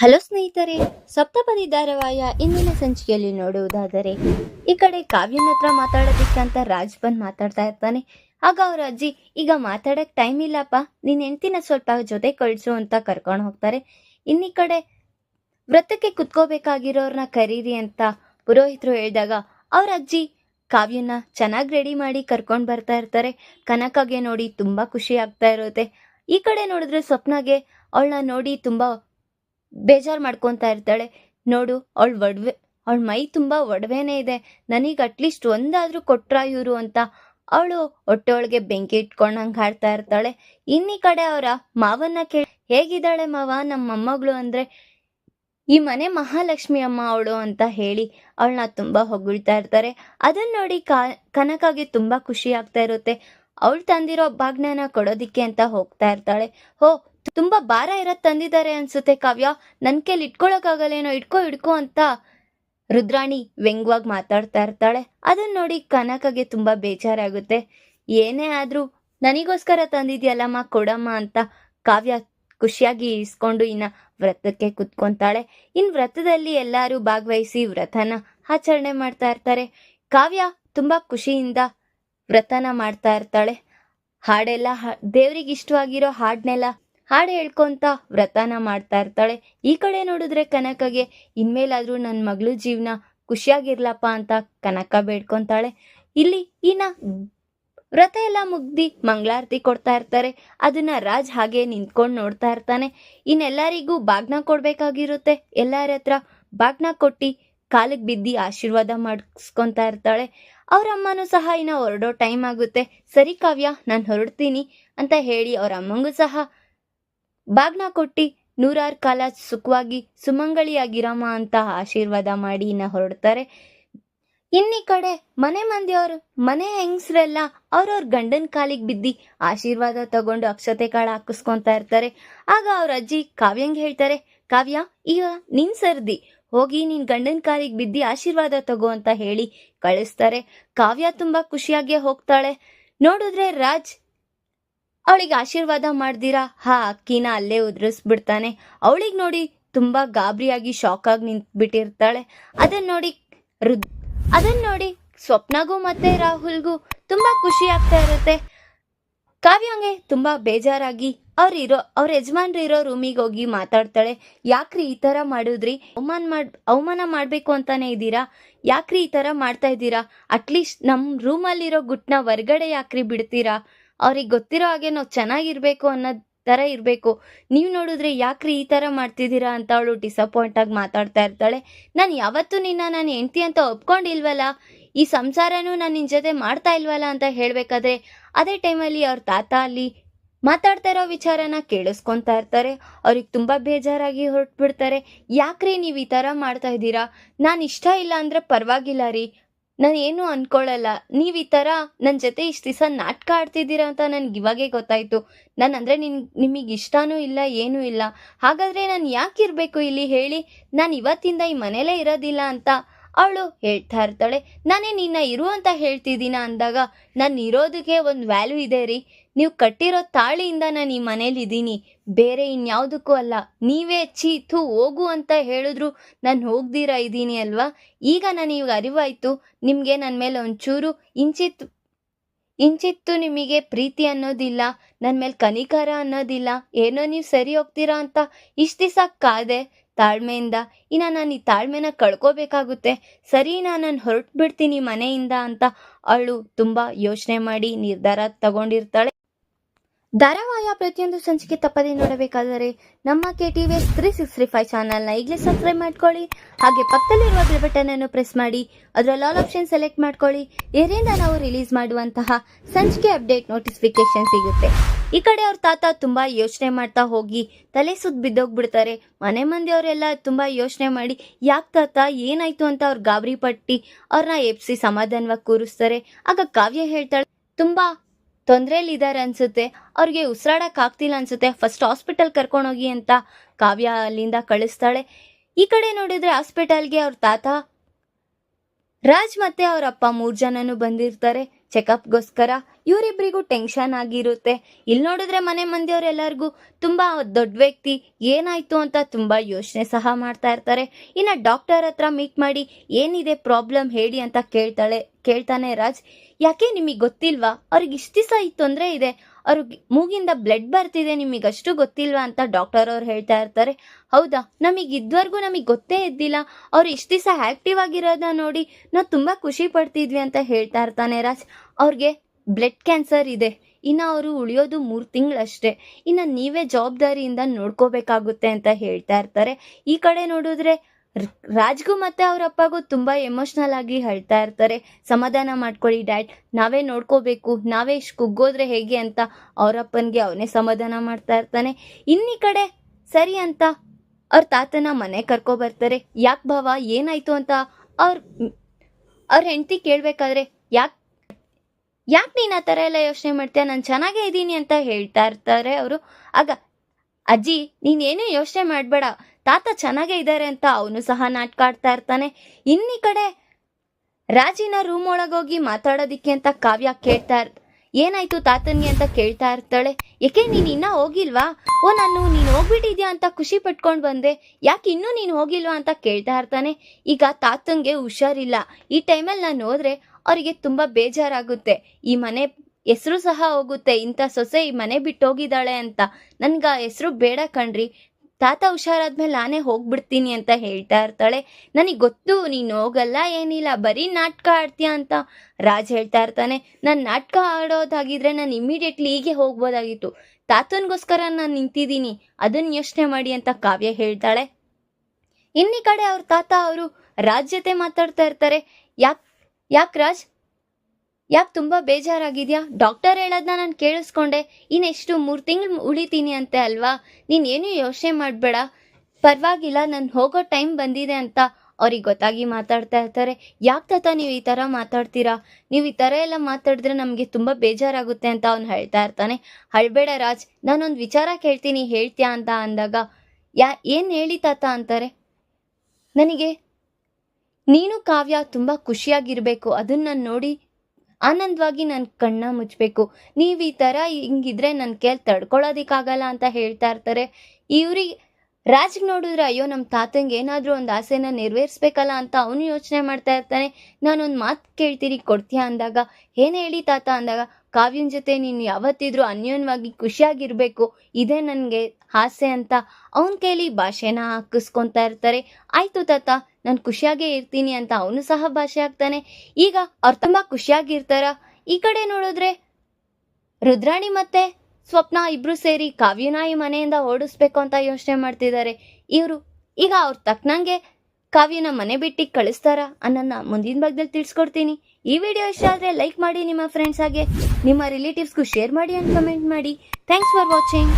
Hello ಸ್ನೇಹಿತರೆ, ಸಪ್ತಪದಿ ಧಾರಾವಾಹಿಯ ಇಂದಿನ ಸಂಚಿಕೆಯಲ್ಲಿ ನೋಡುವುದಾದರೆ, ಈ ಕಡೆ ಕಾವ್ಯನ ಹತ್ರ ಮಾತಾಡೋದಕ್ಕಂತ ರಾಜ್ ಬಂದ್ ಮಾತಾಡ್ತಾ ಇರ್ತಾನೆ. ಆಗ ಅವ್ರ ಅಜ್ಜಿ, ಈಗ ಮಾತಾಡಕ್ ಟೈಮ್ ಇಲ್ಲಪ್ಪ ನಿನ್ನ ಹೆಂಡ್ತಿನ ಸ್ವಲ್ಪ ಜೊತೆ ಕಳಿಸು ಅಂತ ಕರ್ಕೊಂಡು ಹೋಗ್ತಾರೆ. ಇನ್ನಿ ಕಡೆ ವ್ರತಕ್ಕೆ ಕುತ್ಕೋಬೇಕಾಗಿರೋರ್ನ ಕರೀರಿ ಅಂತ ಪುರೋಹಿತರು ಹೇಳಿದಾಗ, ಅವ್ರ ಅಜ್ಜಿ ಕಾವ್ಯನ ಚೆನ್ನಾಗಿ ರೆಡಿ ಮಾಡಿ ಕರ್ಕೊಂಡು ಬರ್ತಾ ಇರ್ತಾರೆ. ಕನಕಗೆ ನೋಡಿ ತುಂಬಾ ಖುಷಿ ಆಗ್ತಾ ಇರುತ್ತೆ. ಈ ಕಡೆ ನೋಡಿದ್ರೆ ಸ್ವಪ್ನಗೆ ಅವಳನ್ನ ನೋಡಿ ತುಂಬಾ ಬೇಜಾರು ಮಾಡ್ಕೊತಾ ಇರ್ತಾಳೆ. ನೋಡು, ಅವಳು ಒಡವೆ, ಅವಳ ಮೈ ತುಂಬ ಒಡವೆನೇ ಇದೆ. ನನಗೆ ಅಟ್ಲೀಸ್ಟ್ ಒಂದಾದರೂ ಕೊಟ್ರ ಇವರು ಅಂತ. ಅವಳು ಹೊಟ್ಟೆ ಒಳಗೆ ಬೆಂಕಿ ಇಟ್ಕೊಂಡಂಗೆ ಹಾಡ್ತಾ ಇರ್ತಾಳೆ. ಇನ್ನಿ ಕಡೆ ಅವರ ಮಾವನ್ನ ಕೇಳಿ, ಹೇಗಿದ್ದಾಳೆ ಮಾವ ನಮ್ಮ ಮೊಮ್ಮಗಳು ಅಂದರೆ? ಈ ಮನೆ ಮಹಾಲಕ್ಷ್ಮಿ ಅಮ್ಮ ಅವಳು ಅಂತ ಹೇಳಿ ಅವಳನ್ನ ತುಂಬ ಹೊಗಳ್ತಾ ಇರ್ತಾರೆ. ಅದನ್ನ ನೋಡಿ ಕಾ, ಕನಕಾಗೆ ತುಂಬಾ ಖುಷಿ ಆಗ್ತಾ ಇರುತ್ತೆ. ಅವಳು ತಂದಿರೋ ಭಾಗ್ನನ ಕೊಡೋದಿಕ್ಕೆ ಅಂತ ಹೋಗ್ತಾ ಇರ್ತಾಳೆ. ಹೋ ತುಂಬಾ ಭಾರ ಇರೋದ್ ತಂದಿದ್ದಾರೆ ಅನ್ಸುತ್ತೆ ಕಾವ್ಯ. ನನ್ ಕೈಲಿ ಇಟ್ಕೊಳಕ್ಕಾಗಲ್ಲೇನೋ ಇಟ್ಕೋ ಇಟ್ಕೋ ಅಂತ ರುದ್ರಾಣಿ ವ್ಯಂಗ್ವಾಗಿ ಮಾತಾಡ್ತಾ ಇರ್ತಾಳೆ. ಅದನ್ನ ನೋಡಿ ಕನಕಗೆ ತುಂಬಾ ಬೇಜಾರಾಗುತ್ತೆ ಏನೇ ಆದ್ರೂ ನನಗೋಸ್ಕರ ತಂದಿದ್ಯಲ್ಲಮ್ಮ, ಕೊಡಮ್ಮ ಅಂತ ಕಾವ್ಯ ಖುಷಿಯಾಗಿ ಇಸ್ಕೊಂಡು ಇನ್ನ ವ್ರತಕ್ಕೆ ಕುತ್ಕೊಂತಾಳೆ. ಇನ್ ವ್ರತದಲ್ಲಿ ಎಲ್ಲರೂ ಭಾಗವಹಿಸಿ ವ್ರತನ ಆಚರಣೆ ಮಾಡ್ತಾ ಇರ್ತಾರೆ. ಕಾವ್ಯ ತುಂಬಾ ಖುಷಿಯಿಂದ ವ್ರತನ ಮಾಡ್ತಾ ಇರ್ತಾಳೆ. ಹಾಡೆಲ್ಲ, ದೇವ್ರಿಗೆ ಇಷ್ಟವಾಗಿರೋ ಹಾಡ್ನೆಲ್ಲ ಹಾಡು ಹೇಳ್ಕೊಂತ ವ್ರತನ ಮಾಡ್ತಾ ಇರ್ತಾಳೆ. ಈ ಕಡೆ ನೋಡಿದ್ರೆ ಕನಕಗೆ, ಇನ್ಮೇಲಾದ್ರೂ ನನ್ನ ಮಗಳು ಜೀವನ ಖುಷಿಯಾಗಿರ್ಲಪ್ಪ ಅಂತ ಕನಕ ಬೇಡ್ಕೊಂತಾಳೆ. ಇಲ್ಲಿ ಇನ್ನ ವ್ರತ ಎಲ್ಲ ಮುಗ್ದಿ ಮಂಗಳಾರತಿ ಕೊಡ್ತಾ ಇರ್ತಾರೆ. ಅದನ್ನ ರಾಜ್ ಹಾಗೆ ನಿಂತ್ಕೊಂಡು ನೋಡ್ತಾ ಇರ್ತಾನೆ. ಇನ್ನೆಲ್ಲರಿಗೂ ಬಾಗ್ನ ಕೊಡ್ಬೇಕಾಗಿರುತ್ತೆ. ಎಲ್ಲರ ಹತ್ರ ಬಾಗ್ನ ಕೊಟ್ಟಿ ಕಾಲಿಗೆ ಬಿದ್ದಿ ಆಶೀರ್ವಾದ ಮಾಡಿಸ್ಕೊಂತಾ ಇರ್ತಾಳೆ. ಅವ್ರ ಅಮ್ಮನೂ ಸಹ ಇನ್ನ ಹೊರಡೋ ಟೈಮ್ ಆಗುತ್ತೆ. ಸರಿ ಕಾವ್ಯ, ನಾನು ಹೊರಡ್ತೀನಿ ಅಂತ ಹೇಳಿ ಅವ್ರ ಅಮ್ಮಂಗೂ ಸಹ ಬಾಗ್ನ ಕೊಟ್ಟಿ ನೂರಾರು ಕಾಲ ಸುಖವಾಗಿ ಸುಮಂಗಳಿಯಾಗಿರಮ್ಮ ಅಂತ ಆಶೀರ್ವಾದ ಮಾಡಿ ಇನ್ನ ಹೊರಡ್ತಾರೆ. ಇನ್ನಿ ಕಡೆ ಮನೆ ಮಂದಿಯವರು ಮನೆ ಹೆಂಗಸ್ರೆಲ್ಲ ಅವ್ರವ್ರ ಗಂಡನ ಕಾಲಿಗೆ ಬಿದ್ದಿ ಆಶೀರ್ವಾದ ತಗೊಂಡು ಅಕ್ಷತೆ ಕಾಳು ಹಾಕಿಸ್ಕೊಂತಾ ಇರ್ತಾರೆ. ಆಗ ಅವ್ರ ಅಜ್ಜಿ ಕಾವ್ಯಂಗೆ ಹೇಳ್ತಾರೆ, ಕಾವ್ಯ, ಈಗ ನಿನ್ ಸರ್ದಿ, ಹೋಗಿ ನಿನ್ ಗಂಡನ ಕಾಲಿಗೆ ಬಿದ್ದಿ ಆಶೀರ್ವಾದ ತಗೋ ಅಂತ ಹೇಳಿ ಕಳಿಸ್ತಾರೆ. ಕಾವ್ಯ ತುಂಬಾ ಖುಷಿಯಾಗಿ ಹೋಗ್ತಾಳೆ. ನೋಡಿದ್ರೆ ರಾಜ್ ಅವಳಿಗೆ ಆಶೀರ್ವಾದ ಮಾಡ್ದಿರಾ? ಹಾ, ಅಕ್ಕಿನ ಅಲ್ಲೇ ಉದುರಿಸ್ಬಿಡ್ತಾನೆ. ಅವಳಿಗೆ ನೋಡಿ ತುಂಬಾ ಗಾಬರಿಯಾಗಿ ಶಾಕ್ ಆಗಿ ನಿಂತ್ಬಿಟ್ಟಿರ್ತಾಳೆ. ಅದನ್ನ ನೋಡಿ ರುದ್ ಅದನ್ನ ನೋಡಿ ಸ್ವಪ್ನಗೂ ಮತ್ತೆ ರಾಹುಲ್ಗೂ ತುಂಬಾ ಖುಷಿ ಆಗ್ತಾ ಇರುತ್ತೆ. ಕಾವ್ಯಂಗೆ ತುಂಬಾ ಬೇಜಾರಾಗಿ ಅವ್ರ ಇರೋ, ಅವ್ರ ಯಜಮಾನ್ರು ಇರೋ ರೂಮಿಗೆ ಹೋಗಿ ಮಾತಾಡ್ತಾಳೆ. ಯಾಕ್ರಿ ಈ ತರ ಮಾಡಿದ್ರಿ? ಅವಮಾನ ಮಾಡ್, ಅವಮಾನ ಮಾಡ್ಬೇಕು ಅಂತಾನೆ ಇದ್ದೀರಾ? ಯಾಕ್ರಿ ಈ ತರ ಮಾಡ್ತಾ ಇದ್ದೀರಾ? ಅಟ್ಲೀಸ್ಟ್ ನಮ್ಮ ರೂಮಲ್ಲಿರೋ ಗುಟ್ನ ಹೊರ್ಗಡೆ ಯಾಕ್ರಿ ಬಿಡ್ತೀರಾ? ಅವ್ರಿಗೆ ಗೊತ್ತಿರೋ ಹಾಗೆ ನಾವು ಚೆನ್ನಾಗಿರ್ಬೇಕು ಅನ್ನೋ ತರ ಇರಬೇಕು. ನೀವು ನೋಡಿದ್ರೆ ಯಾಕ್ರಿ ಈ ತರ ಮಾಡ್ತಿದ್ದೀರಾ ಅಂತ ಅವಳು ಡಿಸಪಾಯಿಂಟ್ ಆಗಿ ಮಾತಾಡ್ತಾ ಇರ್ತಾಳೆ. ನಾನು ಯಾವತ್ತೂ ನಿನ್ನ ನಾನು ಹೆಂಡ್ತಿ ಅಂತ ಒಪ್ಕೊಂಡಿಲ್ವಲ್ಲ? ಈ ಸಂಸಾರನೂ ನಾನು ನಿನ್ನ ಜೊತೆ ಮಾಡ್ತಾ ಇಲ್ವಲ್ಲ ಅಂತ ಹೇಳಬೇಕಾದ್ರೆ ಅದೇ ಟೈಮಲ್ಲಿ ಅವ್ರ ತಾತ ಅಲ್ಲಿ ಮಾತಾಡ್ತಾ ಇರೋ ವಿಚಾರನ ಕೇಳಿಸ್ಕೊಂತಾ ಇರ್ತಾರೆ. ಅವ್ರಿಗೆ ತುಂಬಾ ಬೇಜಾರಾಗಿ ಹೊರಟ್ಬಿಡ್ತಾರೆ. ಯಾಕ್ರಿ ನೀವು ಈ ತರ ಮಾಡ್ತಾ ಇದ್ದೀರಾ? ನಾನು ಇಷ್ಟ ಇಲ್ಲ ಅಂದ್ರೆ ಪರವಾಗಿಲ್ಲ ರೀ. ನಾನು ಏನು ಅನ್ಕೊಳ್ಳಲ್ಲ ನೀವು ಈ ಥರ ನನ್ನ ಜೊತೆ ಇಷ್ಟು ದಿವಸ ನಾಟಕ ಆಡ್ತಿದ್ದೀರಾ ಅಂತ ನನ್ಗೆ ಇವಾಗೇ ಗೊತ್ತಾಯ್ತು. ನಾನು ಅಂದರೆ ನಿನ್, ನಿಮಗೆ ಇಷ್ಟನೂ ಇಲ್ಲ, ಏನೂ ಇಲ್ಲ. ಹಾಗಾದರೆ ನಾನು ಯಾಕೆ ಇರಬೇಕು ಇಲ್ಲಿ ಹೇಳಿ? ನಾನು ಇವತ್ತಿಂದ ಈ ಮನೇಲೇ ಇರೋದಿಲ್ಲ ಅಂತ ಅವಳು ಹೇಳ್ತಾ ಇರ್ತಾಳೆ, ನಾನೇ ನಿನ್ನ ಇರು ಅಂತ ಹೇಳ್ತಿದ್ದೀನ ಅಂದಾಗ ನಾನು ಇರೋದಕ್ಕೆ ಒಂದು ವ್ಯಾಲ್ಯೂ ಇದೆ ರೀ. ನೀವು ಕಟ್ಟಿರೋ ತಾಳಿಯಿಂದ ನಾನು ಈ ಮನೇಲಿ ಇದ್ದೀನಿ. ಬೇರೆ ಇನ್ಯಾವುದಕ್ಕೂ ಅಲ್ಲ. ನೀವೇ ಚೀತು ಹೋಗು ಅಂತ ಹೇಳಿದ್ರು ನಾನು ಹೋಗ್ದಿರಾ ಇದ್ದೀನಿ ಅಲ್ವಾ? ಈಗ ನಾನು ಇವಾಗ ಅರಿವಾಯ್ತು. ನಿಮಗೆ ನನ್ನ ಮೇಲೆ ಒಂಚೂರು ಇಂಚಿತ್, ಇಂಚಿತ್ತು ನಿಮಗೆ ಪ್ರೀತಿ ಅನ್ನೋದಿಲ್ಲ ನನ್ನ ಮೇಲೆ ಕನಿಕರ ಅನ್ನೋದಿಲ್ಲ. ಏನೋ ನೀವು ಸರಿ ಹೋಗ್ತೀರಾ ಅಂತ ಇಷ್ಟು ದಿವಸ ಕಾದೆ ತಾಳ್ಮೆಯಿಂದ, ಇನ್ನು ನಾನು ಈ ತಾಳ್ಮೆನ ಕಳ್ಕೋಬೇಕಾಗುತ್ತೆ. ಸರಿ ನಾನು ಹೊರಟು ಬಿಡ್ತೀನಿ ಮನೆಯಿಂದ ಅಂತ ಅವಳು ತುಂಬ ಯೋಚನೆ ಮಾಡಿ ನಿರ್ಧಾರ ತಗೊಂಡಿರ್ತಾಳೆ. ಧಾರಾವಾಹಿಯ ಪ್ರತಿಯೊಂದು ಸಂಚಿಕೆ ತಪ್ಪದೇ ನೋಡಬೇಕಾದರೆ ನಮ್ಮ K T V S three six three five ಚಾನಲ್ನ ಈಗಲೇ ಸಬ್ಸ್ಕ್ರೈಬ್ ಮಾಡ್ಕೊಳ್ಳಿ. ಹಾಗೆ ಪಕ್ಕದಲ್ಲಿರುವ ಬೆಲ್ ಬಟನ್ ಅನ್ನು ಪ್ರೆಸ್ ಮಾಡಿ. ಅದರಲ್ಲಿ ಆಲ್ ಆಪ್ಷನ್ ಸೆಲೆಕ್ಟ್ ಮಾಡ್ಕೊಳ್ಳಿ. ಇದರಿಂದ ನಾವು ರಿಲೀಸ್ ಮಾಡುವಂತಹ ಸಂಚಿಕೆ ಅಪ್ಡೇಟ್ ನೋಟಿಫಿಕೇಶನ್ ಸಿಗುತ್ತೆ. ಈ ಕಡೆ ಅವ್ರ ತಾತ ತುಂಬಾ ಯೋಚನೆ ಮಾಡ್ತಾ ಹೋಗಿ ತಲೆ ಸುದ್ ಬಿದ್ದೋಗ್ಬಿಡ್ತಾರೆ. ಮನೆ ಮಂದಿಯವರೆಲ್ಲ ತುಂಬಾ ಯೋಚನೆ ಮಾಡಿ, ಯಾಕೆ ತಾತ, ಏನಾಯ್ತು ಅಂತ ಅವ್ರ ಗಾಬರಿ ಪಟ್ಟಿ ಅವ್ರನ್ನ ಎಪ್ಸಿ ಸಮಾಧಾನವಾಗಿ ಕೂರಿಸ್ತಾರೆ. ಆಗ ಕಾವ್ಯ ಹೇಳ್ತಾಳೆ, ತುಂಬಾ ತೊಂದ್ರೆಯಲ್ಲಿ ಇದ್ದಾರೆ ಅನ್ಸುತ್ತೆ, ಅವ್ರಿಗೆ ಉಸಿರಾಡಕ್ ಆಗ್ತಿಲ್ಲ ಅನ್ಸುತ್ತೆ, ಫಸ್ಟ್ ಹಾಸ್ಪಿಟಲ್ ಕರ್ಕೊಂಡೋಗಿ ಅಂತ ಕಾವ್ಯ ಅಲ್ಲಿಂದ ಕಳಿಸ್ತಾಳೆ. ಈ ಕಡೆ ನೋಡಿದ್ರೆ ಹಾಸ್ಪಿಟಲ್ಗೆ ಅವ್ರ ತಾತ, ರಾಜ್ ಮತ್ತೆ ಅವ್ರ ಅಪ್ಪ ಮೂರ್ ಜನನು ಬಂದಿರ್ತಾರೆ. ಚೆಕಪ್ಗೋಸ್ಕರ ಇವರಿಬ್ಬರಿಗೂ ಟೆನ್ಷನ್ ಆಗಿರುತ್ತೆ. ಇಲ್ಲಿ ನೋಡಿದ್ರೆ ಮನೆ ಮಂದಿಯವರೆಲ್ಲರಿಗೂ ತುಂಬ ದೊಡ್ಡ ವ್ಯಕ್ತಿ ಏನಾಯ್ತು ಅಂತ ತುಂಬ ಯೋಚನೆ ಸಹ ಮಾಡ್ತಾ ಇರ್ತಾರೆ. ಇನ್ನು ಡಾಕ್ಟರ್ ಹತ್ರ ಮೀಟ್ ಮಾಡಿ ಏನಿದೆ ಪ್ರಾಬ್ಲಮ್ ಹೇಳಿ ಅಂತ ಕೇಳ್ತಾಳೆ. ಕೇಳ್ತಾನೆ ರಾಜ್, ಯಾಕೆ ನಿಮಗೆ ಗೊತ್ತಿಲ್ವಾ? ಅವ್ರಿಗೆ ಇಷ್ಟು ದಿವಸ ಈ ತೊಂದರೆ ಇದೆ. ಅವ್ರಿಗೆ ಮೂಗಿಂದ ಬ್ಲಡ್ ಬರ್ತಿದೆ ನಿಮಗೆ ಅಷ್ಟು ಗೊತ್ತಿಲ್ವಾ? ಅಂತ ಡಾಕ್ಟರ್ ಅವ್ರು ಹೇಳ್ತಾ ಇರ್ತಾರೆ. ಹೌದಾ? ನಮಗೆ ಇದುವರೆಗೂ ನಮಗೆ ಗೊತ್ತೇ ಇದ್ದಿಲ್ಲ. ಅವ್ರು ಇಷ್ಟು ದಿವಸ ಆ್ಯಕ್ಟಿವ್ ಆಗಿರೋದ ನೋಡಿ ನಾವು ತುಂಬ ಖುಷಿ ಪಡ್ತಿದ್ವಿ ಅಂತ ಹೇಳ್ತಾ ಇರ್ತಾನೆ ರಾಜ್. ಅವ್ರಿಗೆ ಬ್ಲಡ್ ಕ್ಯಾನ್ಸರ್ ಇದೆ. ಇನ್ನು ಅವರು ಉಳಿಯೋದು ಮೂರು ತಿಂಗಳಷ್ಟೇ. ಇನ್ನು ನೀವೇ ಜವಾಬ್ದಾರಿಯಿಂದ ನೋಡ್ಕೋಬೇಕಾಗುತ್ತೆ ಅಂತ ಹೇಳ್ತಾ ಇರ್ತಾರೆ. ಈ ಕಡೆ ನೋಡಿದ್ರೆ ರಾಜ್ಗೂ ಮತ್ತೆ ಅವ್ರ ಅಪ್ಪಗೂ ತುಂಬ ಎಮೋಷ್ನಲ್ ಆಗಿ ಹೇಳ್ತಾ ಇರ್ತಾರೆ. ಸಮಾಧಾನ ಮಾಡ್ಕೊಳ್ಳಿ ಡ್ಯಾಡ್, ನಾವೇ ನೋಡ್ಕೋಬೇಕು, ನಾವೇ ಇಷ್ಟು ಕುಗ್ಗೋದ್ರೆ ಹೇಗೆ ಅಂತ ಅವರಪ್ಪನಿಗೆ ಅವನೇ ಸಮಾಧಾನ ಮಾಡ್ತಾ ಇರ್ತಾನೆ. ಇನ್ನಿ ಕಡೆ ಸರಿ ಅಂತ ಅವ್ರ ತಾತನ ಮನೆ ಕರ್ಕೊ ಬರ್ತಾರೆ. ಯಾಕೆ ಭಾವ, ಏನಾಯ್ತು ಅಂತ ಅವ್ರ ಅವ್ರ ಹೆಂಡತಿ ಕೇಳಬೇಕಾದ್ರೆ ಯಾಕೆ ಯಾಕೆ ನೀನು ಆ ಥರ ಎಲ್ಲ ಯೋಚನೆ ಮಾಡ್ತೀಯ? ನಾನು ಚೆನ್ನಾಗೇ ಇದ್ದೀನಿ ಅಂತ ಹೇಳ್ತಾ ಇರ್ತಾರೆ ಅವರು. ಆಗ ಅಜ್ಜಿ, ನೀನೇನೇ ಯೋಚನೆ ಮಾಡಬೇಡ. ತಾತ ಚೆನ್ನಾಗೇ ಇದ್ದಾರೆ ಅಂತ ಅವನು ಸಹ ನಾಟಕ ಆಡ್ತಾ ಇರ್ತಾನೆ. ಇನ್ನಿ ಕಡೆ ರಾಜಿನ ರೂಮ್ ಒಳಗೋಗಿ ಮಾತಾಡೋದಿಕ್ಕೆ ಅಂತ ಕಾವ್ಯ ಕೇಳ್ತಾ ಇರ್ತ ಏನಾಯ್ತು ತಾತನ್ಗೆ ಅಂತ ಕೇಳ್ತಾ ಇರ್ತಾಳೆ. ಯಾಕೆ ನೀನು ಇನ್ನೂ ಹೋಗಿಲ್ವಾ? ಓ, ನಾನು, ನೀನು ಹೋಗ್ಬಿಟ್ಟಿದ್ಯಾ ಅಂತ ಖುಷಿ ಪಟ್ಕೊಂಡ್ ಬಂದೆ. ಯಾಕೆ ಇನ್ನೂ ನೀನು ಹೋಗಿಲ್ವಾ ಅಂತ ಕೇಳ್ತಾ ಇರ್ತಾನೆ. ಈಗ ತಾತಂಗೆ ಹುಷಾರಿಲ್ಲ. ಈ ಟೈಮಲ್ಲಿ ನಾನು ಹೋದ್ರೆ ಅವರಿಗೆ ತುಂಬ ಬೇಜಾರಾಗುತ್ತೆ. ಈ ಮನೆ ಹೆಸರು ಸಹ ಹೋಗುತ್ತೆ. ಇಂಥ ಸೊಸೆ ಈ ಮನೆ ಬಿಟ್ಟು ಹೋಗಿದ್ದಾಳೆ ಅಂತ. ನನ್ಗೆ ಆ ಹೆಸರು ಬೇಡ ಕಣ್ರಿ. ತಾತ ಹುಷಾರಾದ್ಮೇಲೆ ನಾನೇ ಹೋಗ್ಬಿಡ್ತೀನಿ ಅಂತ ಹೇಳ್ತಾ ಇರ್ತಾಳೆ. ನನಗೆ ಗೊತ್ತು, ನೀನು ಹೋಗಲ್ಲ, ಏನಿಲ್ಲ, ಬರೀ ನಾಟಕ ಆಡ್ತೀಯ ಅಂತ. ರಾಜ್ ಹೇಳ್ತಾ ಇರ್ತಾನೆ, ನಾನು ನಾಟಕ ಆಡೋದಾಗಿದ್ರೆ ನಾನು ಇಮಿಡಿಯೇಟ್ಲಿ ಹೀಗೆ ಹೋಗ್ಬೋದಾಗಿತ್ತು. ತಾತನಿಗೋಸ್ಕರ ನಾನು ನಿಂತಿದ್ದೀನಿ. ಅದನ್ನ ಯೋಚನೆ ಮಾಡಿ ಅಂತ ಕಾವ್ಯ ಹೇಳ್ತಾಳೆ. ಇನ್ನಿ ಕಡೆ ಅವ್ರ ತಾತ ಅವರು ರಾಜ್ ಜೊತೆ ಮಾತಾಡ್ತಾ ಇರ್ತಾರೆ. ಯಾಕೆ ಯಾಕೆ ರಾಜ್? ಯಾಕೆ ತುಂಬ ಬೇಜಾರಾಗಿದ್ಯಾ? ಡಾಕ್ಟರ್ ಹೇಳೋದನ್ನ ನಾನು ಕೇಳಿಸ್ಕೊಂಡೆ. ಇನ್ನೆಷ್ಟು ಮೂರು ತಿಂಗಳು ಉಳಿತೀನಿ ಅಂತೆ ಅಲ್ವಾ? ನೀನೇನು ಯೋಚನೆ ಮಾಡಬೇಡ. ಪರವಾಗಿಲ್ಲ, ನಾನು ಹೋಗೋ ಟೈಮ್ ಬಂದಿದೆ ಅಂತ ಅವ್ರಿಗೆ ಗೊತ್ತಾಗಿ ಮಾತಾಡ್ತಾ ಇರ್ತಾರೆ. ಯಾಕೆ ತಾತ ನೀವು ಈ ಥರ ಮಾತಾಡ್ತೀರಾ? ನೀವು ಈ ಥರ ಎಲ್ಲ ಮಾತಾಡಿದ್ರೆ ನಮಗೆ ತುಂಬ ಬೇಜಾರಾಗುತ್ತೆ ಅಂತ ಅವ್ನು ಹೇಳ್ತಾ ಇರ್ತಾನೆ. ಹಳಬೇಡ ರಾಜ್, ನಾನೊಂದು ವಿಚಾರ ಕೇಳ್ತೀನಿ, ಹೇಳ್ತೀಯಾ ಅಂತ ಅಂದಾಗ, ಯಾ, ಏನು ಹೇಳಿ ತಾತ ಅಂತಾರೆ? ನನಗೆ, ನೀನು ಕಾವ್ಯ ತುಂಬ ಖುಷಿಯಾಗಿರಬೇಕು. ಅದನ್ನು ನೋಡಿ ಆನಂದವಾಗಿ ನನ್ನ ಕಣ್ಣ ಮುಚ್ಚಬೇಕು ನೀವು ಈ ಥರ ಹಿಂಗಿದ್ರೆ ನನ್ನ ಕೇಳಿ ತಡ್ಕೊಳ್ಳೋದಕ್ಕಾಗಲ್ಲ ಅಂತ ಹೇಳ್ತಾ ಇರ್ತಾರೆ. ಇವ್ರಿಗೆ ರಾಜ್ಗೆ ನೋಡಿದ್ರೆ ಅಯ್ಯೋ ನಮ್ಮ ತಾತಂಗೆ ಏನಾದರೂ ಒಂದು ಆಸೆನ ನೆರವೇರಿಸ್ಬೇಕಲ್ಲ ಅಂತ ಅವನು ಯೋಚನೆ ಮಾಡ್ತಾ ಇರ್ತಾನೆ. ನಾನೊಂದು ಮಾತು ಕೇಳ್ತೀರಿ ಕೊಡ್ತೀಯಾ ಅಂದಾಗ. ಏನು ಹೇಳಿ ತಾತ ಅಂದಾಗ, ಕಾವ್ಯನ ಜೊತೆ ನೀನು ಯಾವತ್ತಿದ್ರೂ ಅನ್ಯೋನ್ಯವಾಗಿ ಖುಷಿಯಾಗಿರಬೇಕು. ಇದೇ ನನಗೆ ಆಸೆ ಅಂತ. ಅವನ ಕೈಲಿ ಭಾಷೆನ ಹಾಕಿಸ್ಕೊತಾ ಇರ್ತಾರೆ. ಆಯಿತು ತಾತ. ನಾನು ಖುಷಿಯಾಗೇ ಇರ್ತೀನಿ ಅಂತ ಅವನು ಸಹ ಭಾಷೆ ಆಗ್ತಾನೆ. ಈಗ ಅವ್ರು ತುಂಬ ಖುಷಿಯಾಗಿರ್ತಾರ ಈ ಕಡೆ ನೋಡಿದ್ರೆ ರುದ್ರಾಣಿ ಮತ್ತೆ ಸ್ವಪ್ನ ಇಬ್ರು ಸೇರಿ ಕಾವ್ಯನಾಯಿ ಮನೆಯಿಂದ ಓಡಿಸ್ಬೇಕು ಅಂತ ಯೋಚನೆ ಮಾಡ್ತಿದ್ದಾರೆ. ಇವರು ಈಗ ಅವ್ರ ತಕ್ಕನಂಗೆ ಕಾವ್ಯನ ಮನೆ ಬಿಟ್ಟು ಕಳಿಸ್ತಾರ ಅನ್ನೋನ್ನ ಮುಂದಿನ ಭಾಗದಲ್ಲಿ ತಿಳಿಸ್ಕೊಡ್ತೀನಿ. ಈ ವಿಡಿಯೋ ಇಷ್ಟ ಆದರೆ ಲೈಕ್ ಮಾಡಿ, ನಿಮ್ಮ ಫ್ರೆಂಡ್ಸ್ ಹಾಗೆ ನಿಮ್ಮ ರಿಲೇಟಿವ್ಸ್ಗೂ ಶೇರ್ ಮಾಡಿ ಅಂತ ಕಮೆಂಟ್ ಮಾಡಿ. Thanks for watching